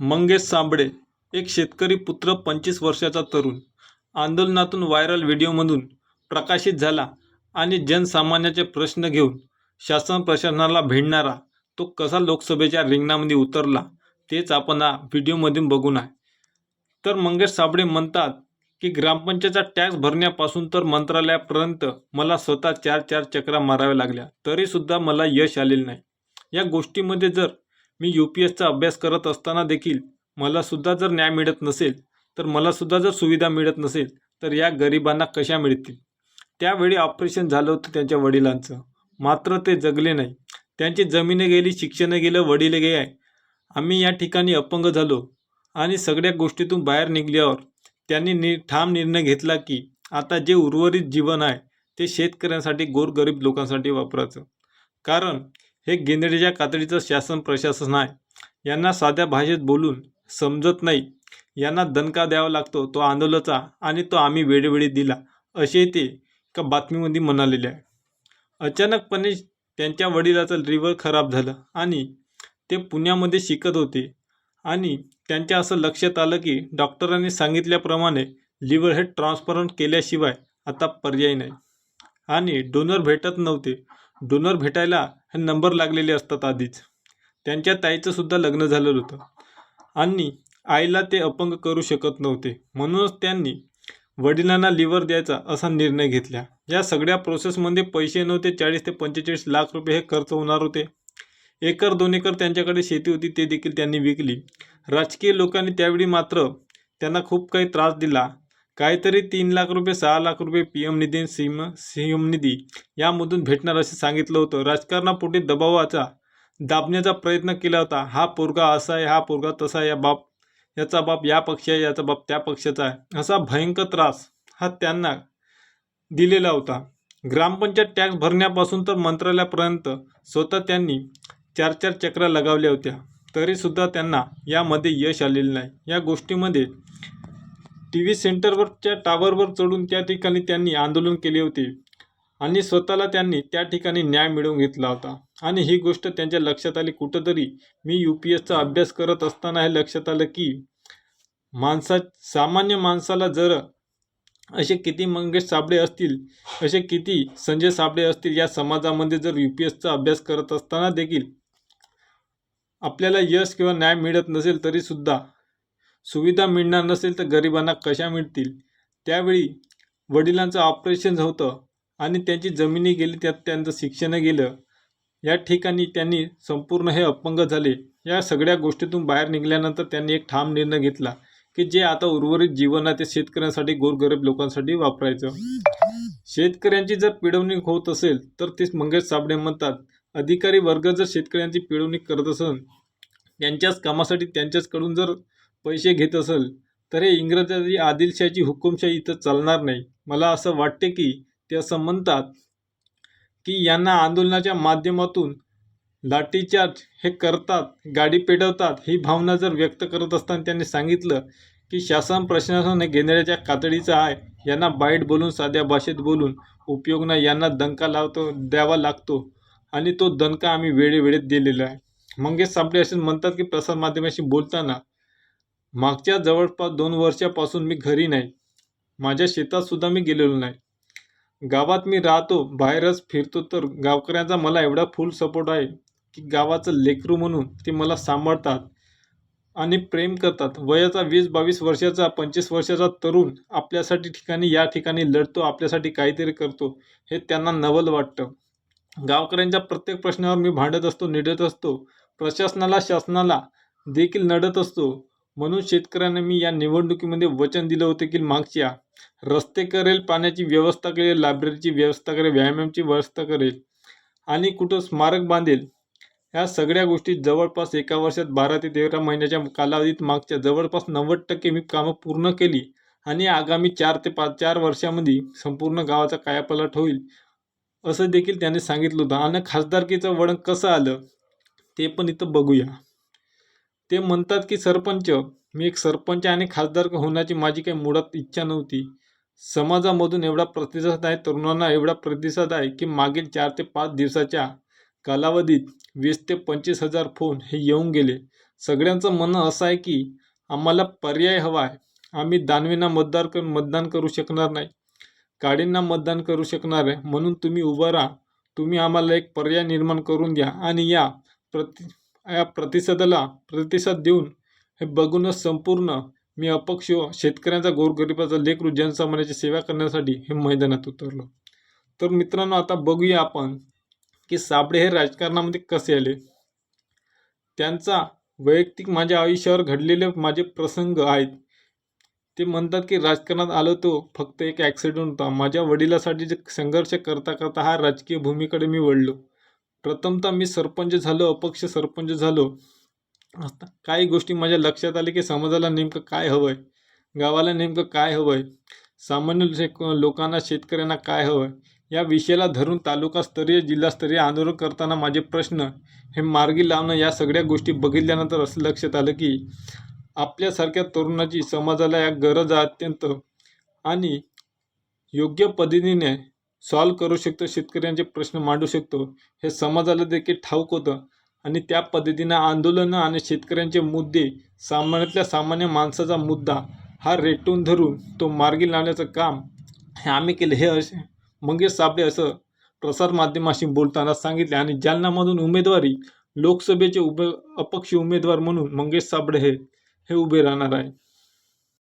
मंगेश साबळे एक शेतकरी पुत्र पंचवीस वर्षाचा तरुण. आंदोलनातून व्हायरल व्हिडिओमधून प्रकाशित झाला आणि जनसामान्याचे प्रश्न घेऊन शासन प्रशासनाला भिडणारा तो कसा लोकसभेच्या रिंगणामध्ये उतरला तेच आपण हा व्हिडिओमधून बघून आहे. तर मंगेश साबळे म्हणतात की ग्रामपंचायतचा टॅक्स भरण्यापासून तर मंत्रालयापर्यंत मला स्वतः चार चार चक्रा माराव्या लागल्या तरीसुद्धा मला यश आलेलं नाही. या गोष्टीमध्ये जर मी यू पी एसचा अभ्यास करत असताना देखील मला सुद्धा जर न्याय मिळत नसेल तर मला सुद्धा जर सुविधा मिळत नसेल तर या गरिबांना कशा मिळतील? त्यावेळी ऑपरेशन झालं होतं त्यांच्या वडिलांचं. मात्र ते जगले नाही. त्यांची जमिनं गेली शिक्षण गेलं वडील गे आहे आम्ही या ठिकाणी अपंग झालो आणि सगळ्या गोष्टीतून बाहेर निघल्यावर त्यांनी नि ठाम निर्णय घेतला की आता जे उर्वरित जीवन आहे ते शेतकऱ्यांसाठी गोरगरीब लोकांसाठी वापरायचं. कारण हे गेंदडीच्या कातडीचं शासन प्रशासन आहे. यांना साध्या भाषेत बोलून समजत नाही. यांना दणका द्यावा लागतो तो आंदोलनाचा आणि तो आम्ही वेळोवेळी दिला असे ते एका बातमीमध्ये म्हणालेले आहे. अचानकपणे त्यांच्या वडिलाचं लिव्हर खराब झालं आणि ते पुण्यामध्ये शिकत होते आणि त्यांच्या असं लक्षात आलं की डॉक्टरांनी सांगितल्याप्रमाणे लिव्हर हे ट्रान्सप्लांट केल्याशिवाय आता पर्याय नाही. आणि डोनर भेटत नव्हते. डोनर भेटायला नंबर लागलेले असतात आधीच. त्यांच्या ताईचंसुद्धा लग्न झालेलं होतं. आणि आईला ते अपंग करू शकत नव्हते. म्हणूनच त्यांनी वडिलांना लिव्हर द्यायचा असा निर्णय घेतला. या सगळ्या प्रोसेसमध्ये पैसे नव्हते चाळीस ते पंचेचाळीस लाख रुपये हे खर्च होणार होते. एकर दोन एकर त्यांच्याकडे शेती होती ते देखील त्यांनी विकली. राजकीय लोकांनी त्यावेळी मात्र त्यांना खूप काही त्रास दिला. काहीतरी तीन लाख रुपये सहा लाख रुपये पी एम निधी सीम सी एम निधी यामधून भेटणार असे सांगितलं होतं. राजकारणापोटी दबावाचा दाबण्याचा प्रयत्न केला होता. हा पोरगा असा आहे हा पोरगा तसा आहे या बाप याचा बाप या पक्ष आहे याचा बाप त्या पक्षाचा आहे. असा भयंकर त्रास हा त्यांना दिलेला होता. ग्रामपंचायत टॅक्स भरण्यापासून तर मंत्रालयापर्यंत स्वतः त्यांनी चार चार चक्रा लगावल्या होत्या. तरीसुद्धा त्यांना यामध्ये यश आलेलं नाही. या गोष्टीमध्ये टी व्ही सेंटरवरच्या टावरवर चढून त्या ठिकाणी त्यांनी आंदोलन केले होते आणि स्वतःला त्यांनी त्या ठिकाणी न्याय मिळवून घेतला होता. आणि ही गोष्ट त्यांच्या लक्षात आली. कुठंतरी मी यू पी एसचा अभ्यास करत असताना हे लक्षात आलं की माणसा सामान्य माणसाला जर असे किती मंगेश साबळे असतील असे किती संजय साबळे असतील या समाजामध्ये जर यू पी एसचा अभ्यास करत असताना देखील आपल्याला यश किंवा न्याय मिळत नसेल तरीसुद्धा सुविधा मिळणार नसेल तर गरिबांना कशा मिळतील? त्यावेळी वडिलांचं ऑपरेशन होतं आणि त्यांची जमिनी गेली त्यात त्यांचं शिक्षण गेलं. या ठिकाणी त्यांनी संपूर्ण हे अपंग झाले. या सगळ्या गोष्टीतून बाहेर निघाल्यानंतर त्यांनी एक ठाम निर्णय घेतला की जे आता उर्वरित जीवन आहे ते शेतकऱ्यांसाठी गोरगरीब लोकांसाठी वापरायचं. शेतकऱ्यांची जर पिळवणूक होत असेल तर ते मंगेश साबळे म्हणतात अधिकारी वर्ग जर शेतकऱ्यांची पिळवणूक करत असेल त्यांच्याच कामासाठी त्यांच्याचकडून जर पैसे घेत असेल तर हे इंग्रजाची आदिलशाहीची हुकुमशाही इथं चालणार नाही. मला असं वाटते की ते असं म्हणतात की यांना आंदोलनाच्या माध्यमातून लाठीचार्ज हे करतात गाडी पेटवतात ही भावना जर व्यक्त करत असताना त्यांनी सांगितलं की शासन प्रशासन हे घेणाऱ्याच्या कातडीचा आहे यांना बाईट बोलून साध्या भाषेत बोलून उपयोग नाही यांना दणका लावतो द्यावा लागतो. आणि तो दणका आम्ही वेळेवेळेत दिलेला आहे. मंगेश सापडे असे म्हणतात की प्रसारमाध्यमाशी बोलताना मागच्या जवळपास दोन वर्षापासून मी घरी नाही. माझ्या शेतातसुद्धा मी गेलेलो नाही. गावात मी राहतो बाहेरच फिरतो तर गावकऱ्यांचा मला एवढा फुल सपोर्ट आहे की गावाचं लेकरू म्हणून ते मला सांभाळतात आणि प्रेम करतात. वयाचा वीस बावीस वर्षाचा पंचवीस वर्षाचा तरुण आपल्यासाठी ठिकाणी या ठिकाणी लढतो आपल्यासाठी काहीतरी करतो हे त्यांना नवल वाटतं. गावकऱ्यांच्या प्रत्येक प्रश्नावर मी भांडत असतो निडत असतो. प्रशासनाला शासनाला देखील नडत असतो. म्हणून शेतकऱ्यांना मी या निवडणुकीमध्ये वचन दिलं होतं की मागच्या रस्ते करेल पाण्याची व्यवस्था करेल लायब्ररीची व्यवस्था करेल व्यायामाची व्यवस्था करेल आणि कुठं स्मारक बांधेल ह्या सगळ्या गोष्टी जवळपास एका वर्षात बारा ते तेरा महिन्याच्या कालावधीत मागच्या जवळपास नव्वद टक्के मी कामं पूर्ण केली आणि आगामी चार ते पाच चार वर्षामध्ये संपूर्ण गावाचा कायापलट होईल असं देखील त्याने सांगितलं होतं. आणि खासदारकीचं वळण कसं आलं ते पण इथं बघूया. ते म्हणतात की सरपंच मी एक सरपंच आणि खासदार होण्याची माझी काही मुळात इच्छा नव्हती. समाजामधून एवढा प्रतिसाद आहे तरुणांना एवढा प्रतिसाद आहे की मागील चार ते पाच दिवसाच्या कालावधीत वीस ते पंचवीस हजार फोन हे येऊन गेले. सगळ्यांचं म्हणणं असं आहे की आम्हाला पर्याय हवा आहे. आम्ही दानवेंना मतदार कर मतदान करू शकणार नाही. काळींना मतदान करू शकणार आहे. म्हणून तुम्ही उभं राहा. तुम्ही आम्हाला एक पर्याय निर्माण करून द्या आणि या प्रति या प्रतिसादाला प्रतिसाद देऊन हे बघूनच संपूर्ण मी अपक्ष शेतकऱ्यांचा गोरगरिबाचा लेकरू जनसामान्याची सेवा करण्यासाठी हे मैदानात उतरलो. तर मित्रांनो आता बघूया आपण की साबळे हे राजकारणामध्ये कसे आले? त्यांचा वैयक्तिक माझ्या आयुष्यावर घडलेले माझे प्रसंग आहेत. ते म्हणतात की राजकारणात आलो तो फक्त एक ॲक्सिडेंट होता. माझ्या वडिलासाठी जे संघर्ष करता करता हा राजकीय भूमीकडे मी वळलो. प्रथमतः मी सरपंच झालो अपक्ष सरपंच झालो. असता काही गोष्टी माझ्या लक्षात आले की समाजाला नेमकं काय हवं आहे गावाला नेमकं काय हवं आहे सामान्य लोकांना शेतकऱ्यांना काय हवं आहे या विषयाला धरून तालुकास्तरीय जिल्हास्तरीय आंदोलन करताना माझे प्रश्न हे मार्गी लावणं या सगळ्या गोष्टी बघितल्यानंतर असं लक्षात आलं की आपल्यासारख्या तरुणाची समाजाला या गरज आहे अत्यंत आणि योग्य पद्धतीने सॉल्व करू शकतो शेतकऱ्यांचे प्रश्न मांडू शकतो. हे समाजाला देखील ठाऊक होतं. आणि त्या पद्धतीनं आंदोलनं आणि शेतकऱ्यांचे मुद्दे सामान्यातल्या सामान्य माणसाचा मुद्दा हा रेटून धरून तो मार्गी लावण्याचं काम हे आम्ही केलं. हे असे मंगेश साबळे असं प्रसारमाध्यमाशी बोलताना सांगितले आणि जालनामधून उमेदवारी लोकसभेचे उभे अपक्ष उमेदवार म्हणून मंगेश साबळे हे हे उभे राहणार आहे.